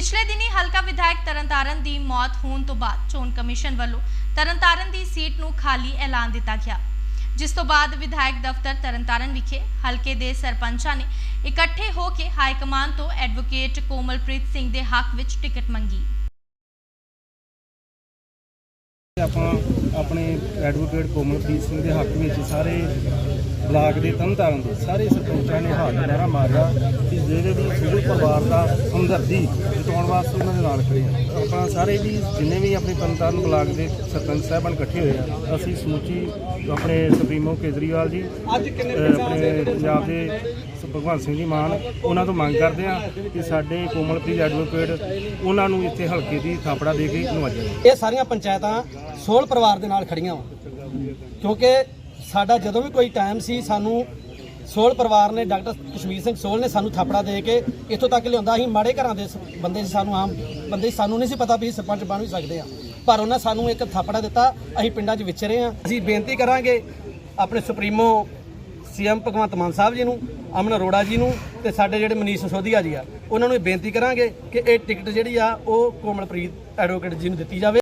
ਪਿਛਲੇ ਦਿਨੀ ਹਲਕਾ ਵਿਧਾਇਕ ਤਰਨਤਾਰਨ ਦੀ ਮੌਤ ਹੋਣ ਤੋਂ ਬਾਅਦ ਚੋਣ ਕਮਿਸ਼ਨ ਵੱਲੋਂ ਤਰਨਤਾਰਨ ਦੀ ਸੀਟ ਨੂੰ ਖਾਲੀ ਐਲਾਨ ਦਿੱਤਾ ਗਿਆ। ਜਿਸ ਤੋਂ ਬਾਅਦ ਵਿਧਾਇਕ ਦਫ਼ਤਰ ਤਰਨਤਾਰਨ ਵਿਖੇ ਹਲਕੇ ਦੇ ਸਰਪੰਚਾਂ ਨੇ ਇਕੱਠੇ ਹੋ ਕੇ ਹਾਈ ਕਮਾਨ ਤੋਂ ਐਡਵੋਕੇਟ ਕੋਮਲਪ੍ਰੀਤ ਸਿੰਘ ਦੇ ਹੱਕ ਵਿੱਚ ਟਿਕਟ ਮੰਗੀ। ਆਪਾਂ ਆਪਣੇ ਐਡਵੋਕੇਟ ਕੋਮਲਪ੍ਰੀਤ ਸਿੰਘ ਦੇ ਹੱਕ ਵਿੱਚ ਸਾਰੇ ਬਲਾਕ ਦੇ ਤਰਨਤਾਰਨ ਦੇ ਸਾਰੇ ਸਰਪੰਚਾਂ ਨੇ ਹੱਥ ਨਾਰਾ ਮਾਰਿਆ ਕਿ ਜਿਹੜੇ ਵੀ ਸਿੱਧੂ ਪਰਿਵਾਰ ਦਾ ਹਮਦਰਦੀ ਜਤਾਉਣ ਵਾਸਤੇ ਉਹਨਾਂ ਦੇ ਨਾਲ ਖੜੇ ਆ। ਆਪਾਂ ਸਾਰੇ ਵੀ ਜਿੰਨੇ ਵੀ ਆਪਣੇ ਤਰਨਤਾਰਨ ਬਲਾਕ ਦੇ ਸਰਪੰਚ ਸਾਹਿਬਾਨ ਇਕੱਠੇ ਹੋਏ ਆ ਅਸੀਂ ਸਮੁੱਚੀ ਆਪਣੇ ਸੁਪਰੀਮੋ ਕੇਜਰੀਵਾਲ ਜੀ ਅੱਜ ਕਿੰਨੇ ਆਪਣੇ ਪੰਜਾਬ ਦੇ ਭਗਵੰਤ ਸਿੰਘ ਜੀ ਮਾਨ ਉਹਨਾਂ ਤੋਂ ਮੰਗ ਕਰਦੇ ਆ ਕਿ ਸਾਡੇ ਕੋਮਲਪ੍ਰੀਤ ਐਡਵੋਕੇਟ ਉਹਨਾਂ ਨੂੰ ਇੱਥੇ ਹਲਕੇ ਦੀ ਥਾਪੜਾ ਦੇ ਕੇ ਨਵਾਜਣ। ਇਹ ਸਾਰੀਆਂ ਪੰਚਾਇਤਾਂ ਸੋਲ ਪਰਿਵਾਰ ਦੇ ਨਾਲ ਖੜੀਆਂ ਵਾ। ਕਿਉਂਕਿ ਸਾਡਾ ਜਦੋਂ ਵੀ ਕੋਈ ਟਾਈਮ ਸੀ, ਸਾਨੂੰ ਸੋਲ ਪਰਿਵਾਰ ਨੇ, ਡਾਕਟਰ ਕਸ਼ਮੀਰ ਸਿੰਘ ਸੋਲ ਨੇ ਸਾਨੂੰ ਥਾਪੜਾ ਦੇ ਕੇ ਇੱਥੋਂ ਤੱਕ ਲਿਆਉਂਦਾ ਅਸੀਂ ਮਾੜੇ ਘਰਾਂ ਦੇ ਬੰਦੇ ਸੀ ਸਾਨੂੰ ਆਮ ਬੰਦੇ ਸਾਨੂੰ ਨਹੀਂ ਸੀ ਪਤਾ ਵੀ ਸਰਪੰਚ ਬਣ ਵੀ ਸਕਦੇ ਆ ਪਰ ਉਹਨਾਂ ਸਾਨੂੰ ਇੱਕ ਥਾਪੜਾ ਦਿੱਤਾ, ਅਸੀਂ ਪਿੰਡਾਂ 'ਚ ਵਿਚਰੇ ਆ ਅਸੀਂ ਬੇਨਤੀ ਕਰਾਂਗੇ ਆਪਣੇ ਸੁਪਰੀਮੋ ਸੀਐਮ ਭਗਵੰਤ ਮਾਨ ਸਾਹਿਬ ਜੀ ਨੂੰ, ਅਮਨ ਅਰੋੜਾ ਜੀ ਨੂੰ ਤੇ ਸਾਡੇ ਜਿਹੜੇ ਮਨੀਸ਼ ਸੋਧੀਆ ਜੀ ਆ, ਉਹਨਾਂ ਨੂੰ ਇਹ ਬੇਨਤੀ ਕਰਾਂਗੇ ਕਿ ਇਹ ਟਿਕਟ ਜਿਹੜੀ ਆ, ਉਹ ਕੋਮਲਪ੍ਰੀਤ ਐਡਵੋਕੇਟ ਜੀ ਨੂੰ ਦਿੱਤੀ ਜਾਵੇ।